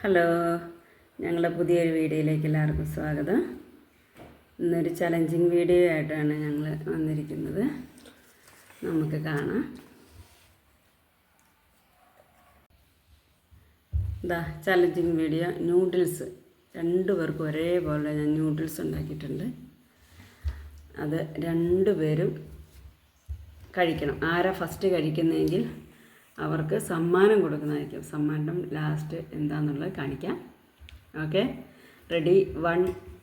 Hello ഞങ്ങളുടെ പുതിയൊരു വീഡിയോയിലേക്ക് എല്ലാവർക്കും സ്വാഗതം. ഇന്നൊരു ചലഞ്ചിങ് വീഡിയോ ആയിട്ടാണ് ഞങ്ങൾ വന്നിരിക്കുന്നത്. നമുക്ക് കാണാം. ഇതാ ചലഞ്ചിങ് വീഡിയോ ന്യൂഡിൽസ് രണ്ടു പേർക്കും ഒരേപോലെ ഞാൻ ന്യൂഡിൽസ് ഉണ്ടാക്കിയിട്ടുണ്ട്. അത് രണ്ടുപേരും കഴിക്കണം. ആരാ ഫസ്റ്റ് കഴിക്കുന്നതെങ്കിൽ അവർക്ക് സമ്മാനം കൊടുക്കുന്നതായിരിക്കും. സമ്മാനം ലാസ്റ്റ് എന്താണെന്നുള്ളത് കാണിക്കാം. Okay ready one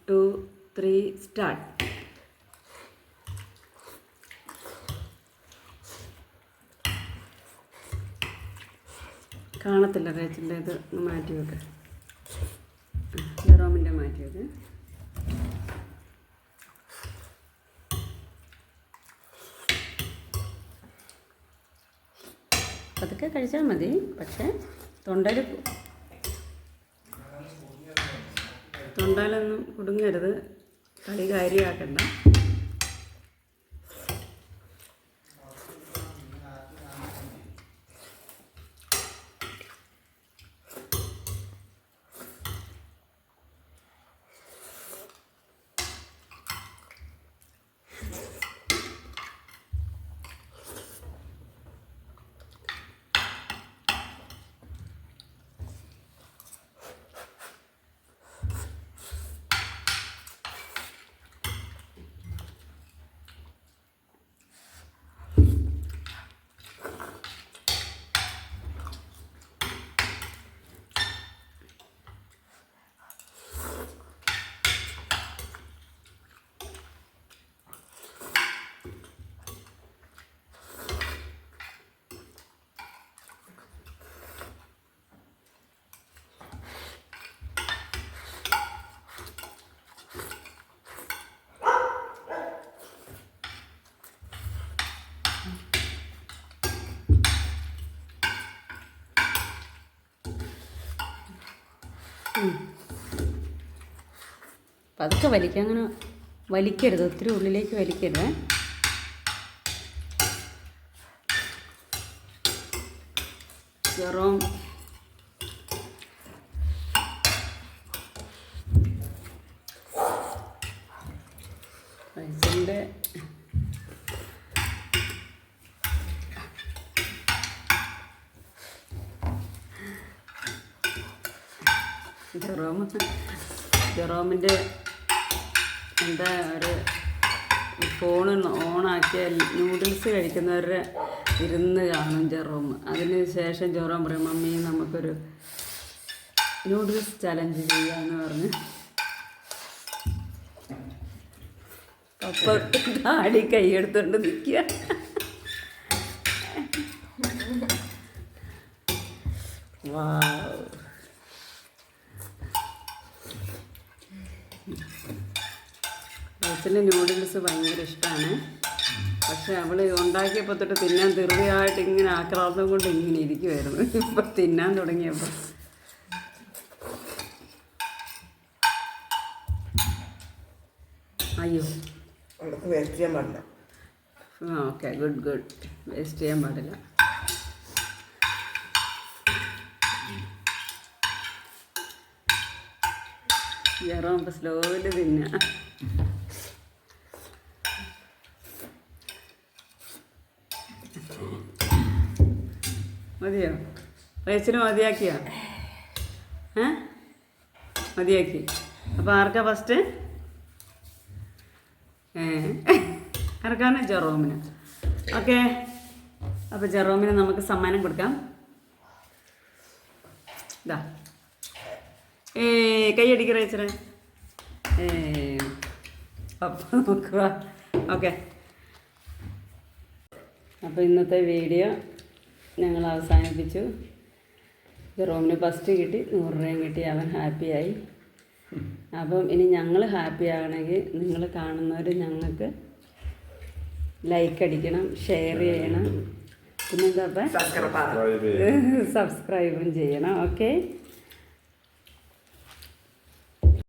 two three start കാണത്തില്ല റേച്ചിന്റെ ഇത് മാറ്റി വെക്കാം ജെറോമിന്റെ മാറ്റി വെക്ക് അതൊക്കെ കഴിച്ചാൽ മതി. പക്ഷേ തൊണ്ടയിൽ തൊണ്ടയിലൊന്നും കുടുങ്ങരുത്. കളി കാര്യമാക്കണ്ട. പതുക്കെ വലിക്കുക അങ്ങനെ വലിക്കരുത്. ഒത്തിരി ഉള്ളിലേക്ക് വലിക്കരുത്. ചെറും റൈസിന്റെ ജെറോം ജെറോമിന്റെ എന്താ ഒരു ഫോൺ ഓണാക്കിയ നൂഡിൽസ് കഴിക്കുന്നവരുടെ ഇരുന്ന് കാണും ജെറോം അതിന് ശേഷം ജെറോം പറയും മമ്മി നമുക്കൊരു നൂഡിൽസ് ചലഞ്ച് ചെയ്യാന്ന് പറഞ്ഞ്. ടി താടി കൈയെടുത്തോണ്ട് നിൽക്കുക. വാവ്. റോസിന് നൂഡിൽസ് ഭയങ്കര ഇഷ്ടമാണ് പക്ഷെ അവൾ ഉണ്ടാക്കിയപ്പോൾ തൊട്ട് തിന്നാൻ ധൃതിയായിട്ട് ഇങ്ങനെ ആക്രാന്തം കൊണ്ട് ഇങ്ങനെ ഇരിക്കുമായിരുന്നു ഇപ്പൊ തിന്നാൻ തുടങ്ങിയപ്പോൾ അയ്യോ. വേസ്റ്റ് ചെയ്യാൻ പാടില്ല. ഓക്കെ ഗുഡ് ഗുഡ് വേസ്റ്റ് ചെയ്യാൻ പാടില്ല. ജെറോമ്പ് സ്ലോയിൽ തിന്നാ മതിയോ? വയസ്സിന് മതിയാക്കിയോ? ഏ? മതിയാക്കി. അപ്പോൾ ആർക്കാ ഫസ്റ്റ് ഏ? ആർക്കാണ്? ജെറോമിന്. ഓക്കെ. അപ്പോൾ ജെറോമിന് നമുക്ക് സമ്മാനം കൊടുക്കാം. ഇതാ ഏ കൈയടിക്ക് റേച്ചറെ ഏ അപ്പം നോക്കുക ഓക്കെ. അപ്പോൾ ഇന്നത്തെ വീഡിയോ ഞങ്ങൾ അവസാനിപ്പിച്ചു. റോമിന് ഫസ്റ്റ് കിട്ടി നൂറ് രൂപയും കിട്ടി അവൻ ഹാപ്പിയായി. അപ്പം ഇനി ഞങ്ങൾ ഹാപ്പി ആകണമെങ്കിൽ നിങ്ങൾ കാണുന്നവർ ഞങ്ങൾക്ക് ലൈക്ക് അടിക്കണം ഷെയർ ചെയ്യണം. പിന്നെന്താ സബ്സ്ക്രൈബും ചെയ്യണം ഓക്കെ?